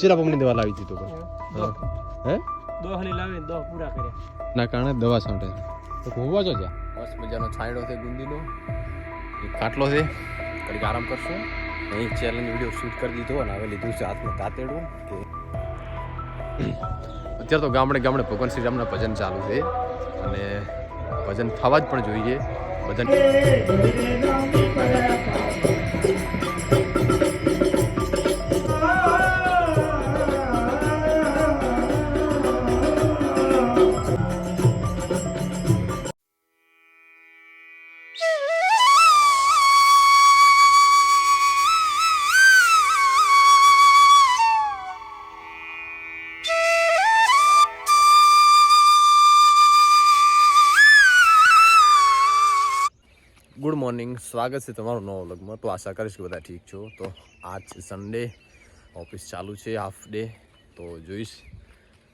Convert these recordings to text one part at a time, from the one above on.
ચેલા પમણી દવા લાવી દીધું તો પણ હે. દોહલી લાવીને દો પૂરા કર્યા. ના કારણે દવા છાંટે તો હોવા જો જા. બસ મજાનો છાંયડો છે ગુંદીનો. એક ખાટલો છે. ઘડીક આરામ કરશું. અહીં ચેલેન્જ વીડિયો શૂટ કરી દીધો અને હવે લીધું છે હાથમાં તાતેડું કે અત્યારે તો ગામડે ગામડે ભગવાન શ્રી રામના ભજન ચાલુ છે. અને ભજન થવા જ પણ જોઈએ. ભજન સ્વાગત છે તમારું નવો વ્લોગમાં. તો આશા કરીશ કે બધા ઠીક છો. તો આજ સન્ડે ઓફિસ ચાલુ છે હાફ ડે તો જોઈશ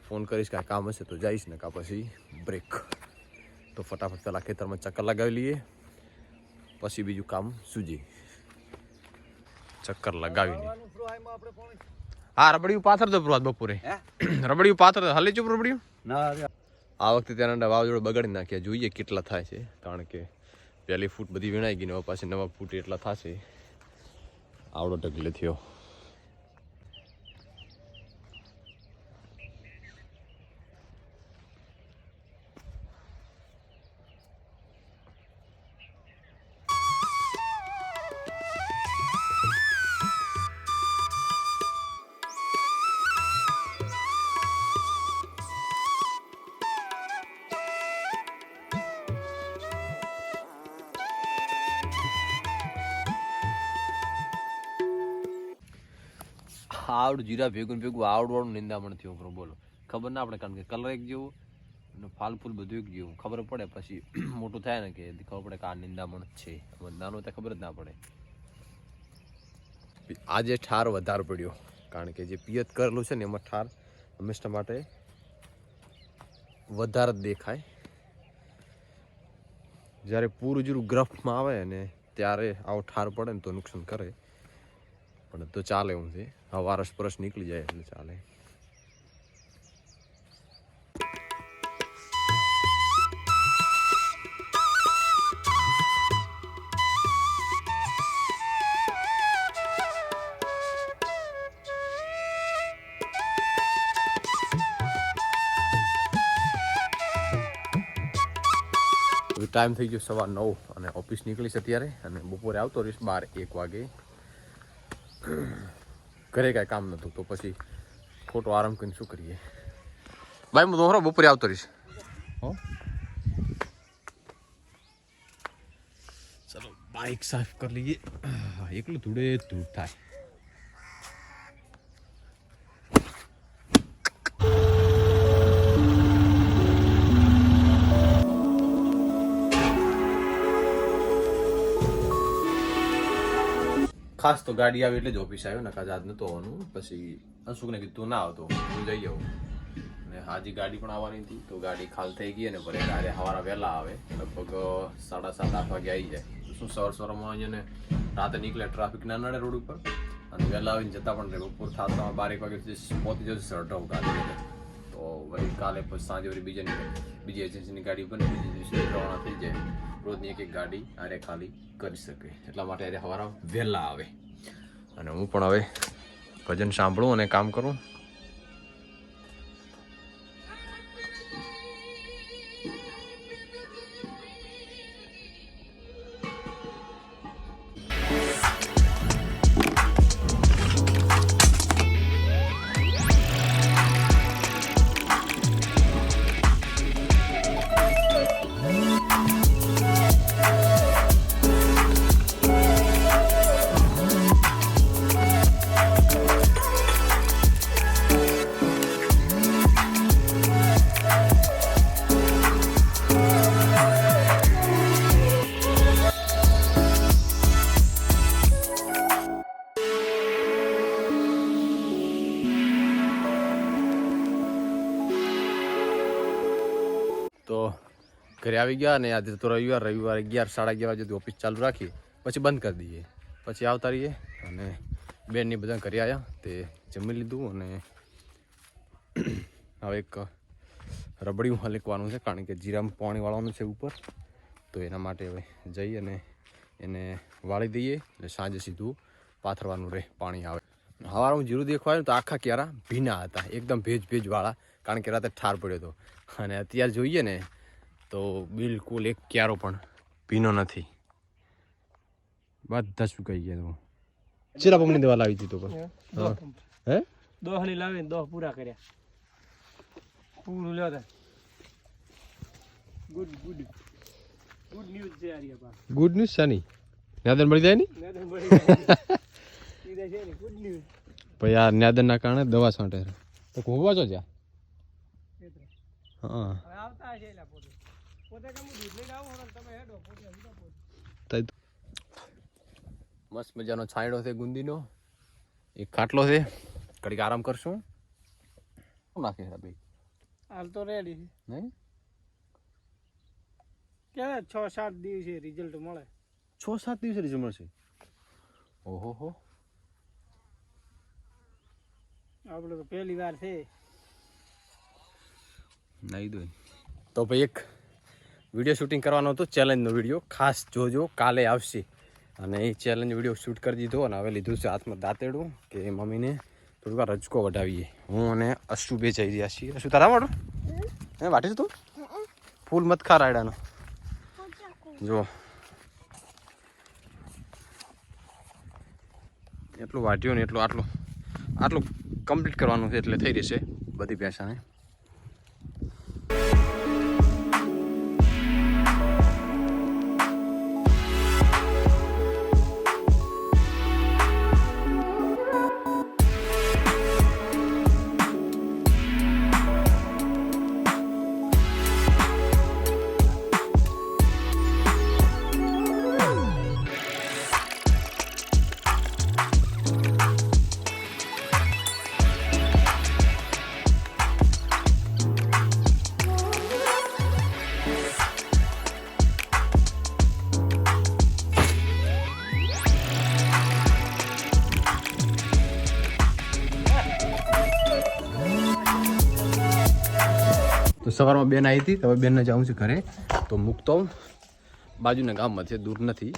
ફોન કરીશ કાંઈ કામ હશે તો જઈશ ને કાં પછી બ્રેક તો ફટાફટ પહેલાં ખેતરમાં ચક્કર લગાવી લઈએ પછી બીજું કામ સૂજી. ચક્કર લગાવીને. હા રબડિયું પાથર દો પ્રવાદ બપોરે. રબડિયું પાથર હલે ચૂપ રબડિયું? આ વખતે તેના વાવાઝોડું બગાડી નાખ્યા. જોઈએ કેટલા થાય છે. કારણ કે પહેલી ફૂટ બધી વીણાઈ ગઈ ને પાછી નવા ફૂટ એટલા થશે. આવડો ઢગલે થયો. આવડું જીરા ભેગું ભેગું આવડવાળું નિંદામણ થયું પણ બોલો. ખબર ના પડે, કારણ કે કલર એક જેવું અને ફાલ ફૂલ બધું એક જેવું. ખબર પડે પછી મોટું થાય ને કે ખબર પડે કે આ નિંદામણ છે. નાનું તો ખબર જ ના પડે. આજે ઠાર વધારે પડ્યો, કારણ કે જે પિયત કરેલું છે ને એમાં ઠાર હંમેશા માટે વધારે જ દેખાય. જ્યારે પૂરું જીરું ગ્રફમાં આવે ને ત્યારે આવો ઠાર પડે ને તો નુકસાન કરે. પણ તો ચાલે એવું છે. વારસ પરસ નીકળી જાય એટલે ચાલે. ટાઈમ થઈ ગયો સવા નવ અને ઓફિસ નીકળીશ અત્યારે અને બપોરે આવતો રહીશ બાર એક વાગે. ઘરે કાંઈ કામ નહોતું તો પછી ખોટો આરામ કરીને શું કરીએ? ભાઈ હું દોહરો બપોરે આવતો રહીશ. હો? ચલો બાઇક સાફ કરી લઈએ. એકલું ધૂળે ધૂળ થાય. ખાસ તો ગાડી આવી એટલે જ ઓફિસ આવ્યો ને કાજ આજ નતો આવવાનું. પછી અશુકને કીધું, ના આવતો, હું જઈ આવું. અને હાજી ગાડી પણ આવવાની હતી, તો ગાડી ખાલ થઈ ગઈ અને ભલે ગાડી હવારા વહેલા આવે. લગભગ સાડા સાત, આઠ વાગે આવી જાય. શું સવાર સવારમાં અહીંયા રાતે નીકળે ટ્રાફિક ના નડે રોડ ઉપર. અને વહેલા આવીને જતા પણ રહે. બપોર થતા બારેક વાગે પહોંચી જશે સડવ ગાડી. વળી કાલે પછી સાંજે વળી બીજાની બીજી એજન્સીની ગાડી બને, બીજી દિવસે રવાના થઈ જાય. રોજની એક એક ગાડી આરે ખાલી કરી શકે. એટલા માટે અરે સવારે વહેલા આવે. અને હું પણ હવે ભજન સાંભળું અને કામ કરું. ઘરે આવી ગયા અને આજે તો રવિવાર રવિવાર અગિયાર, સાડા અગિયાર વાગે ઓફિસ ચાલુ રાખી, પછી બંધ કરી દઈએ. પછી આવતા રહીએ અને બેનની બધા ઘરે આવ્યા તે જમી લીધું અને હવે એક રબડિયું હલકવાનું છે, કારણ કે જીરામાં પાણી વાળવાનું છે ઉપર. તો એના માટે હવે જઈ અને એને વાળી દઈએ, એટલે સાંજે સીધું પાથરવાનું રહે, પાણી આવે. હવારમાં જીરું દેખવાયું તો આખા ક્યારા ભીના હતા, એકદમ ભેજ ભેજવાળા, કારણ કે રાતે ઠાર પડ્યો હતો. અને અત્યારે જોઈએ ને તો બિલકુલ એક ક્યારો પણ. ભીનો નથી. બધા સુકાઈ ગયા તો. ચેલા પંપની દવા લાવી દીધો પણ હે? દો હલી લાવીને દો પૂરા કર્યા. પૂરું લ્યો ગુડ ગુડ ગુડ ન્યૂઝ છે આરી બા ગુડ ન્યૂઝ શાની ન્યાદન મળી જાય ને? મેં મળી જાય. સીધા છે ને ગુડ ન્યૂઝ પછી આ ન્યાદનના કારણે દવા છાંટે તો ઘૂંઘવા છો જ્યાં. હા. આવતા છે એલા મસ્ત મજાનો છાંયડો છે ગુંદીનો. એક ખાટલો છે. ઘડીક આરામ કરશું. શું નાખે છે ભાઈ હાલ તો રેડી નહીં? ક્યારે છ સાત દિવસે રિઝલ્ટ મળે? છ સાત દિવસે રિઝલ્ટ મળશે? ઓહો હો. આપણે તો પહેલી વાર છે. નહીં દો તો ભાઈ એક વીડિયો શૂટિંગ કરવાનો હતો, ચેલેન્જનો વીડિયો. ખાસ જોજો, કાલે આવશે. અને એ ચેલેન્જ વીડિયો શૂટ કરી દીધો અને હવે લીધું છે હાથમાં દાંતેડું કે મમ્મીને થોડુંક આ રજકો વટાવીએ હું અને અશુ બે જઈ રહ્યા છીએ. અશુ તારા વાળો? હે વાટીશ તું? ફૂલ મત ખા રાયડાનો. જો. એટલું વાટ્યું ને એટલું આટલું આટલું કમ્પ્લીટ કરવાનું છે એટલે થઈ રહેશે બધી ભેંસાને સવારમાં બેન આવી હતી હવે બેનને જાઉં છું ઘરે. તો મૂકતો હું બાજુના ગામમાં છે દૂર નથી.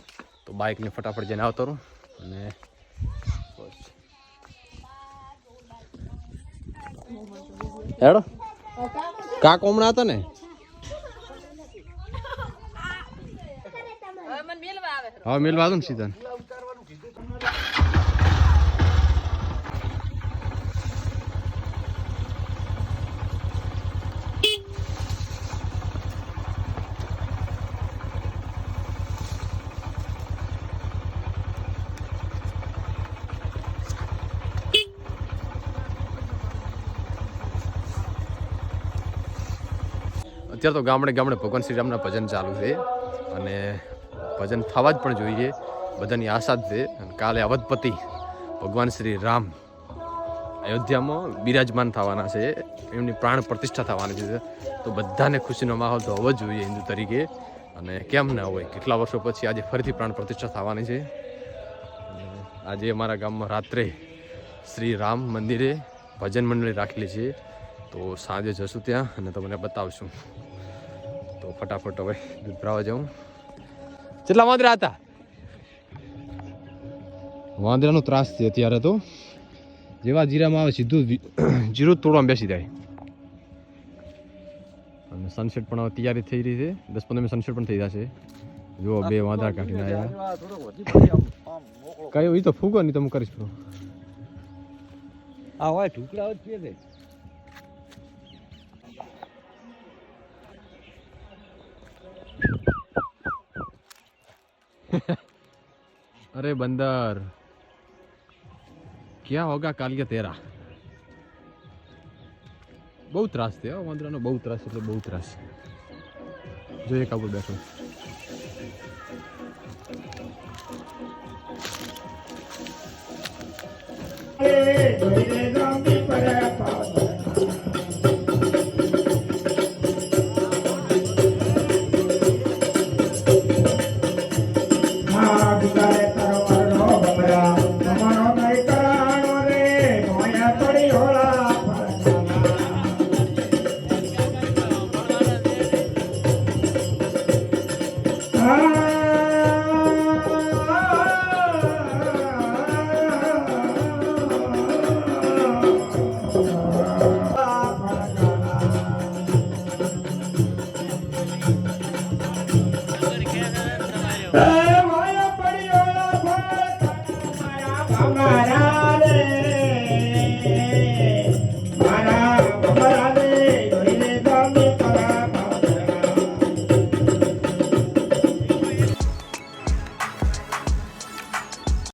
તો બાઇકને ફટાફટ જઈને આવતો રહું. અને હેડો. કા કોમણા હતા ને? હવે મેલવા દઉં ને સીધા અત્યારે તો ગામડે ગામડે ભગવાન શ્રીરામના ભજન ચાલુ છે અને ભજન થવા જ પણ જોઈએ. બધાની આશા જ છે. અને કાલે અવધપતિ ભગવાન શ્રી રામ અયોધ્યામાં બિરાજમાન થવાના છે. એમની પ્રાણ પ્રતિષ્ઠા થવાની છે. તો બધાને ખુશીનો માહોલ તો હોવો જોઈએ હિન્દુ તરીકે. અને કેમ ના હોય, કેટલા વર્ષો પછી આજે ફરીથી પ્રાણ પ્રતિષ્ઠા થવાની છે. આજે અમારા ગામમાં રાત્રે શ્રી રામ મંદિરે ભજન મંડળી રાખેલી છે. તો સાંજે જશું ત્યાં અને તમને બતાવશું. તો ફટાફટ હવે દૂધ ભરાવા જાઉં. કેટલા વાંદરા હતા. વાંદરાનો ત્રાસ છે અત્યારે તો. જેવા જીરામાં આવે સીધું જીરું તોડવામાં બેસી જાય. અને સનસેટ પણ હવે તૈયારી થઈ રહી છે. દસ પંદર મિનિટ સનસેટ પણ થઈ જશે. જુઓ બે વાંદરા કાઢીને આવ્યા. કયો? એ તો ફૂગો નહીં તમે કરીશ આ હોય ઢુકડા જ પીએ અરે બંદર ક્યાં હોગા કે તેરા બહુ ત્રાસ હો વાંદરાનો બહુ ત્રાસ એટલે બહુ ત્રાસ જોઈએ કાબુ બેઠો આવે